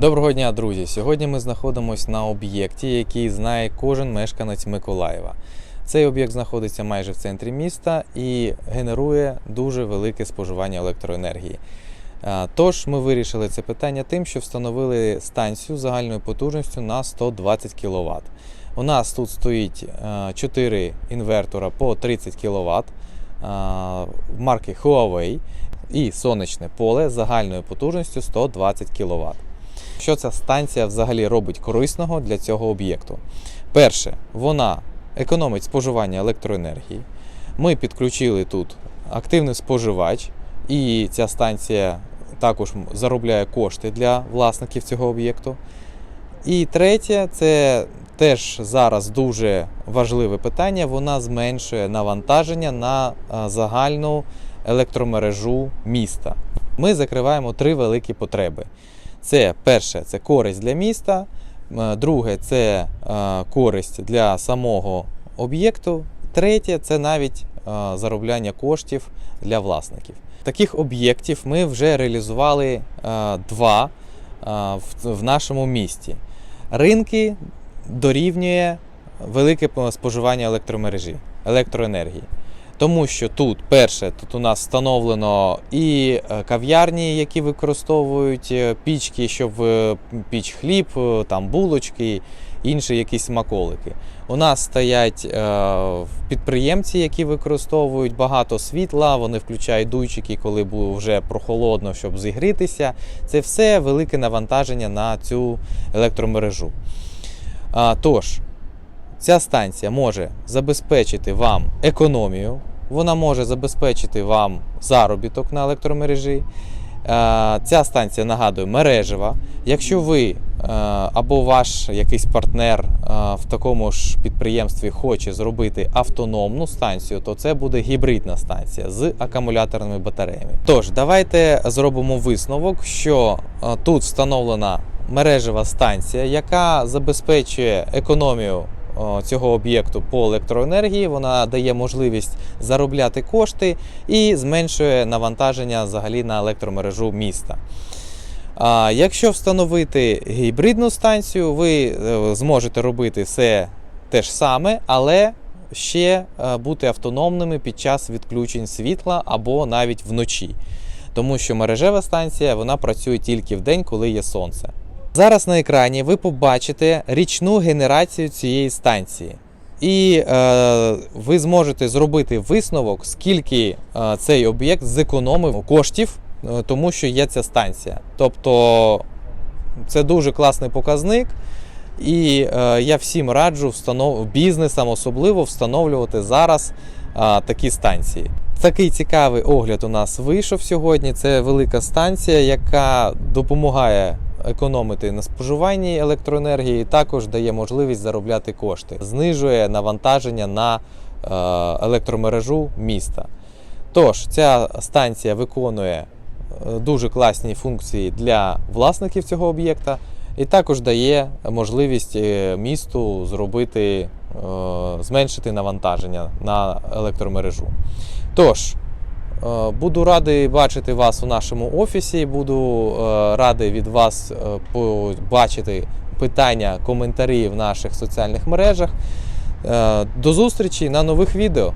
Доброго дня, друзі! Сьогодні ми знаходимося на об'єкті, який знає кожен мешканець Миколаєва. Цей об'єкт знаходиться майже в центрі міста і генерує дуже велике споживання електроенергії. Тож ми вирішили це питання тим, що встановили станцію загальною потужністю на 120 кВт. У нас тут стоїть 4 інвертора по 30 кВт марки Huawei і сонячне поле загальною потужністю 120 кВт. Що ця станція взагалі робить корисного для цього об'єкту? Перше, вона економить споживання електроенергії. Ми підключили тут активний споживач, і ця станція також заробляє кошти для власників цього об'єкту. І третє, це теж зараз дуже важливе питання. Вона зменшує навантаження на загальну електромережу міста. Ми закриваємо три великі потреби. Це перше це користь для міста, друге це е, користь для самого об'єкту. Третє це навіть е, заробляння коштів для власників. Таких об'єктів ми вже реалізували е, два в нашому місті. Ринки дорівнює велике споживання електромережі, електроенергії. Тому що тут, перше, тут у нас встановлено і е, кав'ярні, які використовують е, пічки, щоб е, піч хліб, там булочки, інші якісь смаколики. У нас стоять підприємці, які використовують багато світла, вони включають дуйчики, коли було вже прохолодно, щоб зігрітися. Це все велике навантаження на цю електромережу. Тож, Ця станція може забезпечити вам економію, вона може забезпечити вам заробіток на електромережі. Е, Ця станція нагадую мережева. Якщо ви е, або ваш якийсь партнер е, в такому ж підприємстві хоче зробити автономну станцію, то це буде гібридна станція з акумуляторними батареями. Тож, давайте зробимо висновок, що тут встановлена мережева станція, яка забезпечує економію цього об'єкту по електроенергії. Вона дає можливість заробляти кошти і зменшує навантаження взагалі на електромережу міста. Якщо встановити гібридну станцію, ви е, зможете робити все те ж саме, але ще е, бути автономними під час відключень світла або навіть вночі. Тому що мережева станція вона працює тільки в день, коли є сонце. Зараз на екрані ви побачите річну генерацію цієї станції. І е, ви зможете зробити висновок, скільки е, цей об'єкт зекономив коштів, е, тому що є ця станція. Тобто це дуже класний показник. І е, я всім раджу встанов... бізнесам особливо встановлювати зараз е, такі станції. Такий цікавий огляд у нас вийшов сьогодні. Це велика станція, яка допомагає економити на споживанні електроенергії, і також дає можливість заробляти кошти, знижує навантаження на е, електромережу міста. Тож, ця станція виконує е, дуже класні функції для власників цього об'єкта, і також дає можливість е, місту зробити, зменшити навантаження на електромережу. Тож, Буду радий бачити вас у нашому офісі. Буду е, радий від вас е, побачити питання, коментарі в наших соціальних мережах. Е, До зустрічі на нових відео.